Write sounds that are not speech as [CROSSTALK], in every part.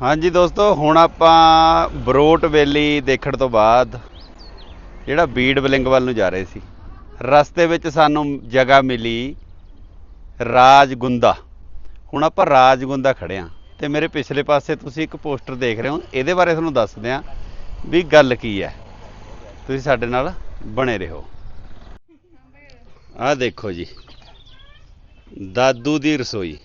ਹਾਂਜੀ ਦੋਸਤੋ, ਹੁਣ ਆਪਾਂ ਬਰੋਟ ਵੈਲੀ ਦੇਖਣ ਤੋਂ ਬਾਅਦ ਜਿਹੜਾ ਬੀੜ ਬਲਿੰਗ ਵੱਲ ਨੂੰ ਜਾ ਰਹੇ ਸੀ, ਰਸਤੇ ਵਿੱਚ ਸਾਨੂੰ ਜਗ੍ਹਾ ਮਿਲੀ ਰਾਜਗੁੰਦਾ। ਹੁਣ ਆਪਾਂ ਰਾਜਗੁੰਦਾ ਖੜੇ ਆ ਤੇ ਮੇਰੇ ਪਿਛਲੇ ਪਾਸੇ ਤੁਸੀਂ ਇੱਕ ਪੋਸਟਰ ਦੇਖ ਰਹੇ ਹੋ, ਇਹਦੇ ਬਾਰੇ ਤੁਹਾਨੂੰ ਦੱਸਦੇ ਆ ਵੀ ਗੱਲ ਕੀ ਹੈ। ਤੁਸੀਂ ਸਾਡੇ ਨਾਲ ਬਣੇ ਰਹੋ। ਆਹ ਦੇਖੋ ਜੀ, ਦਾਦੂ ਦੀ ਰਸੋਈ।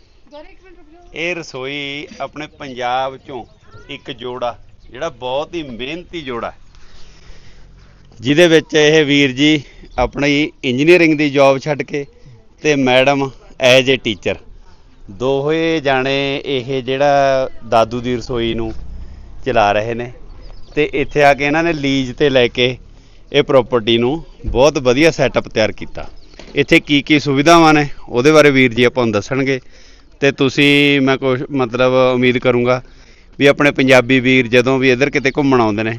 ਇਹ ਰਸੋਈ ਆਪਣੇ ਪੰਜਾਬ ਚੋਂ ਇੱਕ ਜੋੜਾ, ਜਿਹੜਾ ਬਹੁਤ ਹੀ ਮਿਹਨਤੀ ਜੋੜਾ ਜਿਹਦੇ ਵਿੱਚ ਇਹ ਵੀਰ ਜੀ ਆਪਣੀ ਇੰਜੀਨੀਅਰਿੰਗ ਦੀ ਜੌਬ ਛੱਡ ਕੇ ਤੇ ਮੈਡਮ ਐਜ਼ ਏ ਟੀਚਰ ਦੋਹੇ ਜਾਣੇ ਇਹ ਜਿਹੜਾ ਦਾਦੂ ਦੀ ਰਸੋਈ ਨੂੰ ਚਲਾ ਰਹੇ ਨੇ ਤੇ ਇੱਥੇ ਆ ਕੇ ਇਹਨਾਂ ਨੇ ਲੀਜ਼ ਤੇ ਲੈ ਕੇ ਇਹ ਪ੍ਰਾਪਰਟੀ ਨੂੰ ਬਹੁਤ ਵਧੀਆ ਸੈਟਅਪ ਤਿਆਰ ਕੀਤਾ। ਇੱਥੇ ਕੀ ਕੀ ਸੁਵਿਧਾਵਾਂ ਨੇ, ਉਹਦੇ ਬਾਰੇ ਵੀਰ ਜੀ ਆਪਾਂ ਨੂੰ ਦੱਸਣਗੇ। ਤੇ ਤੁਸੀਂ ਮੈਂ ਕੁਛ ਮਤਲਬ ਉਮੀਦ ਕਰੂੰਗਾ ਵੀ ਆਪਣੇ ਪੰਜਾਬੀ ਵੀਰ ਜਦੋਂ ਵੀ ਇੱਧਰ ਕਿਤੇ ਘੁੰਮਣ ਆਉਂਦੇ ਨੇ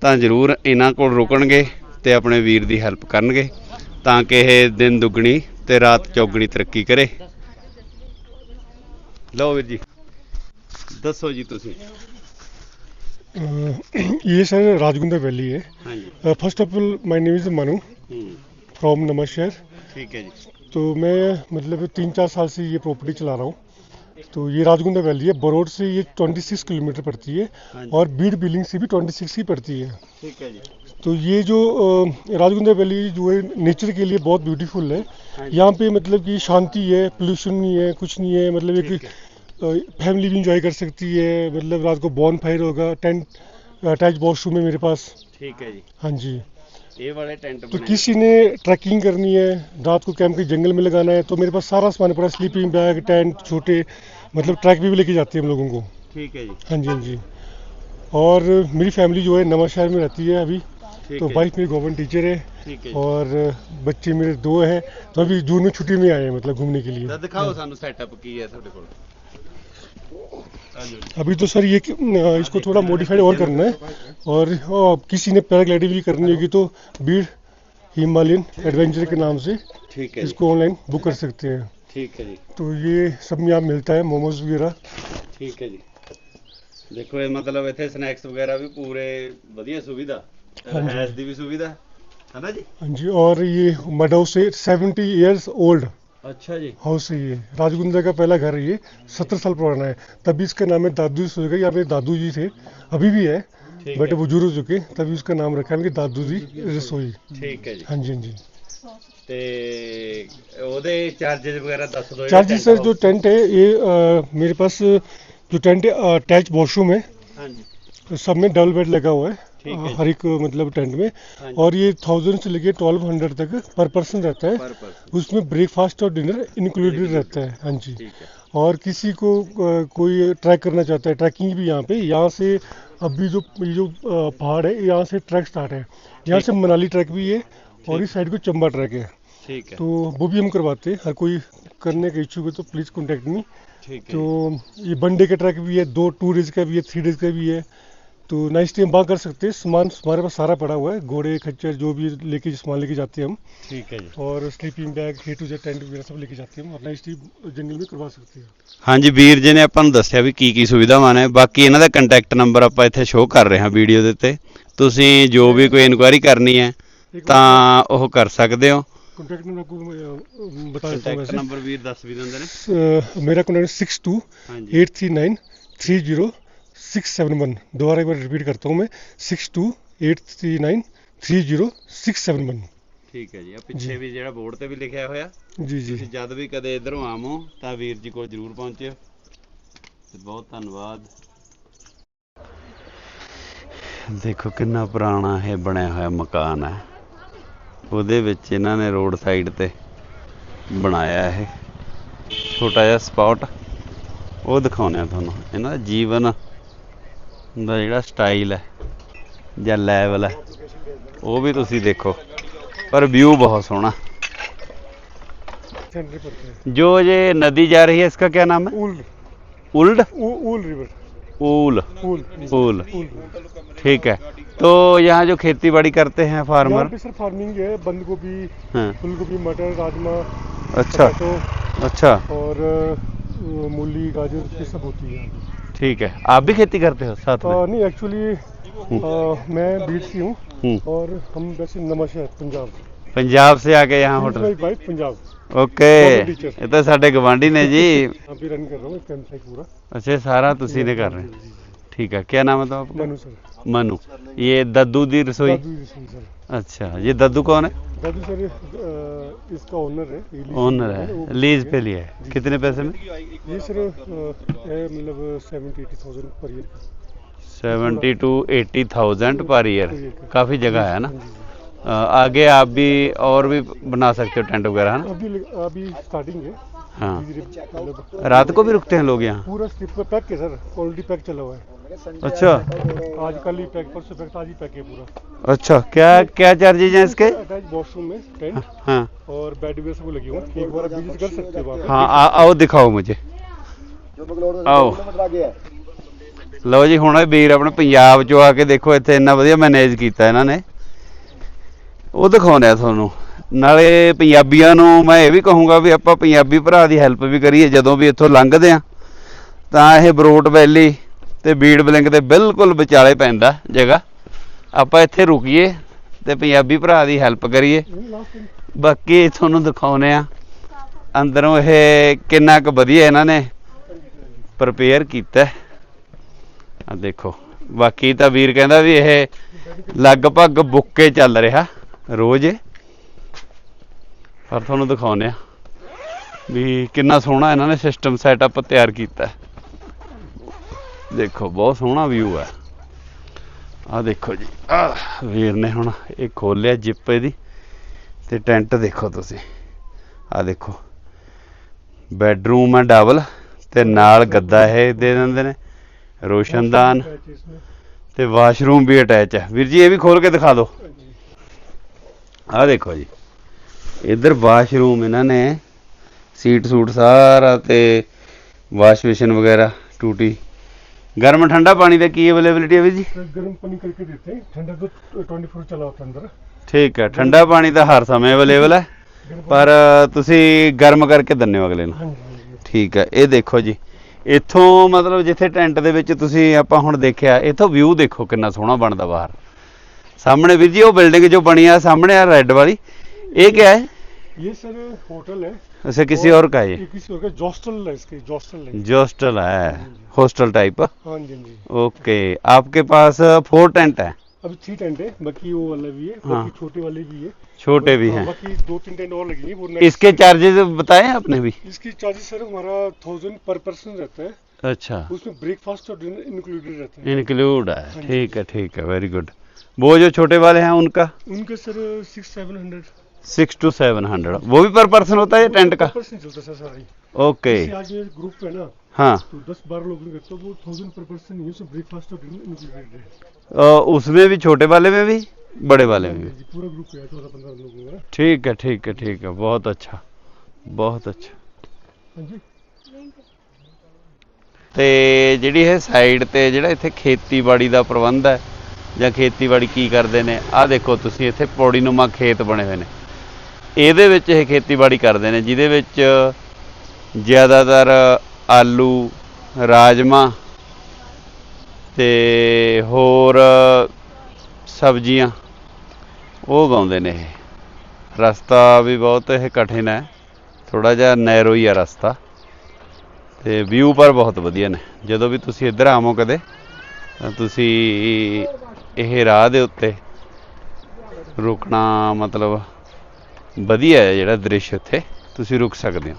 ਤਾਂ ਜ਼ਰੂਰ ਇਹਨਾਂ ਕੋਲ ਰੁਕਣਗੇ ਤੇ ਆਪਣੇ ਵੀਰ ਦੀ ਹੈਲਪ ਕਰਨਗੇ ਤਾਂ ਕਿ ਇਹ ਦਿਨ ਦੁੱਗਣੀ ਤੇ ਰਾਤ ਚੌਗਣੀ ਤਰੱਕੀ ਕਰੇ ਲਓ ਵੀਰ ਜੀ ਦੱਸੋ ਜੀ ਤੁਸੀਂ Uh, ये सर राजगुंदा वैली है ਹਾਂਜੀ first of all my name is Manu ਹੂੰ फ्रॉम नमशहर ਠੀਕ ਹੈ ਜੀ तो मैं मतलब तीन चार साल से ये प्रॉपर्टी चला रहा हूँ। तो ये राजगुंडा वैली है बरोड से ये 26 किलोमीटर पड़ती है हाँ और बीड बिलिंग से भी 26 ही पड़ती है। ठीक है जी। तो ये जो राजगुंडा वैली जो है नेचर के लिए बहुत ब्यूटीफुल है। हाँ यहाँ पे मतलब कि शांति है पोल्यूशन नहीं है कुछ नहीं है मतलब एक फैमिली भी इंजॉय कर सकती है मतलब रात को बॉर्न फायर होगा टेंट अटैच वॉशरूम है मेरे पास। ठीक है जी। हाँ जी। ਇਹ ਵਾਲੇ ਟੈਂਟ तो ਬਣੇ किसी ने ट्रैकिंग करनी है रात को कैंप के जंगल में लगाना है तो मेरे पास सारा सामान पड़ा स्लीपिंग बैग टेंट छोटे मतलब ट्रैक भी, भी लेके जाते हैं हम लोगों को ਠੀਕ ਹੈ ਜੀ हाँ जी हाँ जी और मेरी फैमिली जो है नवा शहर में रहती है अभी ਠੀਕ तो ਹੈ वाइफ मेरी गवर्नमेंट टीचर है ਠੀਕ ਹੈ ਜੀ और बच्चे मेरे दो हैं तो अभी जून में छुट्टी में आए हैं मतलब घूमने के लिए ਤਾਂ ਦਿਖਾਓ ਸਾਨੂੰ ਸੈਟਅਪ ਕੀ ਹੈ ਤੁਹਾਡੇ ਕੋਲ ਹਾਂਜੀ अभी तो सर ये कि, अ, इसको थोड़ा मॉडिफाइड और करना है और अ, किसी ने पैराग्लाइडिंग भी करनी होगी तो बीड़ हिमालयन एडवेंचर के नाम से ਠੀਕ ਹੈ ਜੀ इसको ऑनलाइन बुक कर सकते हैं ਠੀਕ ਹੈ ਜੀ तो ये सब यहाँ मिलता है मोमोज वगैरह ਠੀਕ ਹੈ ਜੀ ਦੇਖੋ ਇਹ ਮਤਲਬ ਇੱਥੇ ਸਨੈਕਸ ਵਗੈਰਾ ਵੀ ਪੂਰੇ ਵਧੀਆ ਸੁਵਿਧਾ ਹਾਂਜੀ। ਰਹਿਸ ਦੀ ਵੀ ਸੁਵਿਧਾ ਹੈ ਨਾ ਜੀ हाँ जी और ये मड हाउस से सेवेंटी ईयर्स अच्छा जी। हाउस है। ये राजगुंदा का पहला घर है ये सत्तर साल पुराना है। तभी इसका नाम है दादू सुगा या पे दादू जी थे अभी भी है बट बुज़ुर्ग हो चुके तभी उसका नाम रखा है दादू जी रसोई। ठीक है जी। हाँ जी हाँ जी। चार्जेस वगैरह जो टेंट है ये मेरे पास जो टेंट अटैच वॉशरूम है तो सब में डबल बेड लगा हुआ है। हाँ, हर एक मतलब टेंट में। और ये थाउज़ेंड से लेके ट्वेल्व हंड्रेड तक पर पर्सन रहता है। पर उसमें ब्रेकफास्ट और डिनर इंक्लूडेड रहता है। हाँ जी। और किसी को कोई ट्रैक करना चाहता है ट्रैकिंग भी यहाँ पे यहाँ से अभी जो जो पहाड़ है यहाँ से ट्रैक स्टार्ट है। यहाँ से मनाली ट्रैक भी है और इस साइड को चंबा ट्रैक है। ठीक है। तो वो भी हम करवाते हैं। हर कोई करने का इच्छुक तो है तो प्लीज़ कॉन्टेक्ट मी तो ये वन डे का ट्रैक भी है दो टू डेज़ का भी है थ्री डेज़ का भी है। तो नाइस टाइम बांग कर सकते हैं सामान हमारे पास सारा पड़ा हुआ है घोड़े खच्चर जो भी लेके सामान लेके जाते हैं हम ठीक है जी और sleeping bag A to Z tent वगैरह सब लेके जाते हैं और नाइस टाइम जंगल में करवा सकते हैं ਹਾਂਜੀ ਵੀਰ ਜੀ ਨੇ ਆਪਾਂ ਨੂੰ ਦੱਸਿਆ ਵੀ ਕੀ ਕੀ ਸੁਵਿਧਾਵਾਂ ਨੇ ਬਾਕੀ ਇਹਨਾਂ ਦਾ ਕੰਟੈਕਟ ਨੰਬਰ ਆਪਾਂ ਇੱਥੇ ਸ਼ੋਅ ਕਰ ਰਹੇ ਹਾਂ ਵੀਡੀਓ ਦੇ ਉੱਤੇ ਤੁਸੀਂ ਜੋ ਵੀ ਕੋਈ ਇਨਕੁਆਇਰੀ ਕਰਨੀ ਹੈ ਤਾਂ ਉਹ ਕਰ ਸਕਦੇ ਹੋ ਕੰਟੈਕਟ ਨੰबर आपको मैं बता देता हूँ ਕੰਟੈਕਟ ਵੈसे ਨੰਬਰ ਵੀਰ ਦੱਸ ਵੀ ਦਿੰਦੇ ਨੇ अ, मेरा contact six two eight three nine three zero six seven one दोबारा एक बार रिपीट करता हूँ मैं six two eight three nine three zero six seven one ਠੀਕ ਹੈ ਜੀ ਆ ਪਿੱਛੇ ਜੀ। ਵੀ ਜਿਹੜਾ ਬੋਰਡ ਤੇ ਵੀ ਲਿਖਿਆ ਹੋਇਆ जी जी ਤੁਸੀਂ ਜਦ ਵੀ ਕਦੇ ਇਧਰੋਂ ਆਵੋ ਤਾਂ ਵੀਰ ਜੀ ਕੋਲ ਜਰੂਰ ਪਹੁੰਚਿਓ ਤੇ ਬਹੁਤ ਧੰਨਵਾਦ ਦੇਖੋ ਕਿੰਨਾ ਪੁਰਾਣਾ ਇਹ ਬਣਿਆ ਹੋਇਆ ਮਕਾਨ ਹੈ ਉਹਦੇ ਵਿੱਚ ਇਹਨਾਂ ਨੇ ਰੋਡ ਸਾਈਡ ਤੇ ਬਣਾਇਆ ਇਹ ਛੋਟਾ ਜਿਹਾ ਸਪੌਟ ਉਹ ਦਿਖਾਉਂਦੇ ਆ ਤੁਹਾਨੂੰ ਇਹਨਾਂ ਦਾ ਜੀਵਨ ਦਾ ਜਿਹੜਾ ਸਟਾਈਲ ਹੈ ਜਾਂ ਲੈਵਲ ਹੈ ਉਹ ਵੀ ਤੁਸੀਂ ਦੇਖੋ ਪਰ ਵਿਊ ਬਹੁਤ ਸੋਹਣਾ सेंटर पड़ता है जो ये नदी जा रही है इसका क्या नाम है ऊल उल्ड ऊ- ऊल रिवर ऊल ऊल ऊल ऊल ठीक है तो यहाँ जो खेती बाड़ी करते हैं यहाँ फार्मर पे सर फार्मिंग है बंद गोभी हाँ, फूल गोभी मटर राजमा अच्छा टमाटो अच्छा और अ, मूली गाजर ये सब होती है ठीक है आप भी खेती करते हो साथ में आ, नहीं एक्चुअली मैं बीट से हूँ हम्म। और हम वैसे नमशहर पंजाब पंजाब से आके यहाँ my hotel wife Punjab okay Hotel teacher। ਇਹ ਤਾਂ ਸਾਡੇ ਗਵਾਂਢੀ ਨੇ ਜੀ यहाँ [LAUGHS] पे रन कर रहा हूँ कैंप साइट पूरा ਅੱਛਾ ਇਹ ਸਾਰਾ ਤੁਸੀਂ ਨੇ ਕਰ ਰਹੇ ਹੋ। ठीक है क्या नाम है तो आपका मनु ये दद्दू दी रसोई? अच्छा ये दद्दू कौन है? दादू सर इसका ओनर है ओनर है। लीज पे लिया है। कितने पैसे में? ये सर है मतलब seventy eighty thousand per year seventy two eighty thousand per year. काफ़ी जगह है ना? हाँ। अ, आगे आप भी और भी बना सकते हो टेंट वगैरह है ना? अभी अभी स्टार्टिंग है। हाँ। मतलब रात को भी रुकते हैं लोग यहाँ? पूरा स्लिप का पैक है सर। ऑलरेडी पैक चला हुआ है। अच्छा आज कल ही पैक परसों पैक आज ही पैक है पूरा अच्छा क्या क्या चार्जेज हैं इसके अटैच वॉशरूम में टेंट हाँ और बेड भी सब लगी हुई हैं। एक बार आप विजिट कर सकते हो वहाँ पे हाँ आ, आओ दिखाओ मुझे ਆਓ ਲਓ ਜੀ ਹੁਣ ਇਹ ਵੀਰ ਆਪਣੇ ਪੰਜਾਬ ਚੋਂ ਆ ਕੇ ਦੇਖੋ ਇੱਥੇ ਇੰਨਾ ਵਧੀਆ ਮੈਨੇਜ ਕੀਤਾ ਇਹਨਾਂ ਨੇ ਉਹ ਦਿਖਾਉਂਦੇ ਆ ਤੁਹਾਨੂੰ ਨਾਲੇ ਪੰਜਾਬੀਆਂ ਨੂੰ ਮੈਂ ਇਹ ਵੀ ਕਹੂੰਗਾ ਵੀ ਆਪਾਂ ਪੰਜਾਬੀ ਭਰਾ ਦੀ ਹੈਲਪ ਵੀ ਕਰੀਏ ਜਦੋਂ ਵੀ ਇੱਥੋਂ ਲੰਘਦੇ ਆ ਤਾਂ ਇਹ ਬਰੋਟ ਵੈਲੀ ਤੇ ਬੀੜ ਬਲਿੰਗ ਦੇ ਬਿਲਕੁਲ ਵਿਚਾਲੇ ਪੈਂਦਾ ਜਗ੍ਹਾ। ਆਪਾਂ ਇੱਥੇ ਰੁਕੀਏ ਤੇ ਪੰਜਾਬੀ ਭਰਾ ਦੀ ਹੈਲਪ ਕਰੀਏ। ਬਾਕੀ ਤੁਹਾਨੂੰ ਦਿਖਾਉਨੇ ਆ। ਅੰਦਰੋਂ ਇਹ ਕਿੰਨਾ ਕੁ ਵਧੀਆ ਇਹਨਾਂ ਨੇ ਪ੍ਰਪੇਅਰ ਕੀਤਾ। ਆ ਦੇਖੋ, ਬਾਕੀ ਤਾਂ ਵੀਰ ਕਹਿੰਦਾ ਵੀ ਇਹ ਲਗਭਗ ਬੁੱਕੇ ਚੱਲ ਰਿਹਾ ਰੋਜ਼। ਪਰ ਤੁਹਾਨੂੰ ਦਿਖਾਉਨੇ ਆ ਵੀ ਕਿੰਨਾ ਸੋਹਣਾ ਇਹਨਾਂ ਨੇ ਸਿਸਟਮ ਸੈਟਅਪ ਤਿਆਰ ਕੀਤਾ। ਦੇਖੋ ਬਹੁਤ ਸੋਹਣਾ ਵਿਊ ਹੈ ਆ ਦੇਖੋ ਜੀ ਆ ਵੀਰ ਨੇ ਹੁਣ ਇਹ ਖੋਲਿਆ ਜਿੱਪ ਇਹਦੀ ਤੇ ਟੈਂਟ ਦੇਖੋ ਤੁਸੀਂ। ਆ ਦੇਖੋ ਬੈੱਡਰੂਮ ਹੈ ਡਬਲ ਤੇ ਨਾਲ ਗੱਦਾ ਇਹ ਦੇ ਦਿੰਦੇ ਨੇ ਰੋਸ਼ਨਦਾਨ ਤੇ ਵਾਸ਼ਰੂਮ ਵੀ ਅਟੈਚ ਹੈ ਵੀਰ ਜੀ ਇਹ ਵੀ ਖੋਲ ਕੇ ਦਿਖਾ ਦਿਓ। ਆ ਦੇਖੋ ਜੀ ਇਧਰ ਵਾਸ਼ਰੂਮ ਇਹਨਾਂ ਨੇ ਸੀਟ ਸੂਟ ਸਾਰਾ ਤੇ ਵਾਸ਼ ਬੇਸਿਨ ਵਗੈਰਾ ਟੂਟੀ ਗਰਮ ਠੰਡਾ ਪਾਣੀ ਦਾ ਕੀ ਅਵੇਲੇਬਿਲਿਟੀ ਹੈ ਵੀਰ ਜੀ सर गर्म पानी करके देते हैं ठंडा तो ट्वेंटी फोर चला होता है अंदर ਠੀਕ ਹੈ ਠੰਡਾ ਪਾਣੀ ਤਾਂ ਹਰ ਸਮੇਂ ਅਵੇਲੇਬਲ ਹੈ गर्म ਪਰ ਤੁਸੀਂ ਗਰਮ ਕਰਕੇ ਦਿੰਦੇ ਹੋ ਅਗਲੇ ਨੂੰ हाँ जी हाँ जी ਠੀਕ ਹੈ ਇਹ ਦੇਖੋ ਜੀ ਇੱਥੋਂ ਮਤਲਬ ਜਿੱਥੇ ਟੈਂਟ ਦੇ ਵਿੱਚ ਤੁਸੀਂ ਆਪਾਂ ਹੁਣ ਦੇਖਿਆ ਇੱਥੋਂ ਵਿਊ ਦੇਖੋ ਕਿੰਨਾ ਸੋਹਣਾ ਬਣਦਾ ਬਾਹਰ ਸਾਹਮਣੇ ਵੀਰ ਜੀ ਉਹ ਬਿਲਡਿੰਗ ਜੋ ਬਣੀ ਆ ਸਾਹਮਣੇ ਆ ਰੈੱਡ ਵਾਲੀ ਇਹ ਕੀ ਹੈ ये सर होटल है उसे किसी और का है ये किसी और का? जॉस्टल है इसके जॉस्टल है। हॉस्टल है हॉस्टल टाइप हाँ जी। हाँ जी ओके आपके पास फोर टेंट है? अभी थ्री टेंट है बाकी वो वाला भी है हाँ। बाकी छोटे वाले भी है। छोटे भी हाँ, हैं। बाकी दो तीन टेंट और लगी है वो इसके चार्जेस बताए आपने भी। इसकी चार्जेस सर हमारा थाउज़ेंड पर पर्सन रहता है। अच्छा। उसमें ब्रेकफास्ट और डिनर इंक्लूडेड रहता है। इंक्लूड है। हाँ ठीक है ठीक है वेरी गुड वो जो छोटे वाले हैं उनका? उनके sir six seven hundred six to seven hundred वो भी पर पर्सन होता है या टेंट का पर्सन चलता है सर सारा ही ओके जैसे आज ये ग्रुप है ना हाँ तो दस बारह लोग हैं तो वो थाउजेंड पर पर्सन नहीं है उसमें ब्रेकफास्ट और डिनर इंक्लूडेड है अ, उसमें भी छोटे वाले में भी बड़े वाले में भी जी, पूरा ग्रुप है चौदह पंद्रह लोगों का ठीक है ठीक है ठीक है बहुत अच्छा बहुत अच्छा हाँ जी ਤੇ ਜਿਹੜੀ ਇਹ ਸਾਈਡ ਤੇ ਜਿਹੜਾ ਇੱਥੇ ਖੇਤੀਬਾੜੀ ਦਾ ਪ੍ਰਬੰਧ ਹੈ ਜਾਂ ਖੇਤੀਬਾੜੀ ਕੀ ਕਰਦੇ ਨੇ ਆਹ ਦੇਖੋ ਤੁਸੀਂ ਇੱਥੇ ਪੌੜੀ ਨੂਮਾ ਖੇਤ ਬਣੇ ਹੋਏ ਨੇ ਇਹਦੇ ਵਿੱਚ ਇਹ ਖੇਤੀਬਾੜੀ ਕਰਦੇ ਨੇ, ਜਿਹਦੇ ਵਿੱਚ ਜ਼ਿਆਦਾਤਰ ਆਲੂ ਰਾਜਮਾ ਤੇ ਹੋਰ ਸਬਜ਼ੀਆਂ ਉਹ ਉਗਾਉਂਦੇ ਨੇ ਇਹ। ਰਸਤਾ ਵੀ ਬਹੁਤ ਇਹ ਕਠਿਨ ਹੈ ਥੋੜਾ ਜਿਹਾ ਨੈਰੋ ਹੀ ਆ ਰਸਤਾ ਤੇ ਵਿਊ ਪਰ ਬਹੁਤ ਵਧੀਆ ਨੇ। ਜਦੋਂ ਵੀ ਤੁਸੀਂ ਇੱਧਰ ਆਵੋ ਕਦੇ, ਤਾਂ ਤੁਸੀਂ ਇਹ ਰਾਹ ਦੇ ਉੱਤੇ ਰੁਕਣਾ ਮਤਲਬ ਵਧੀਆ ਹੈ ਜਿਹੜਾ ਦ੍ਰਿਸ਼ ਇੱਥੇ ਤੁਸੀਂ ਰੁਕ ਸਕਦੇ ਹੋ।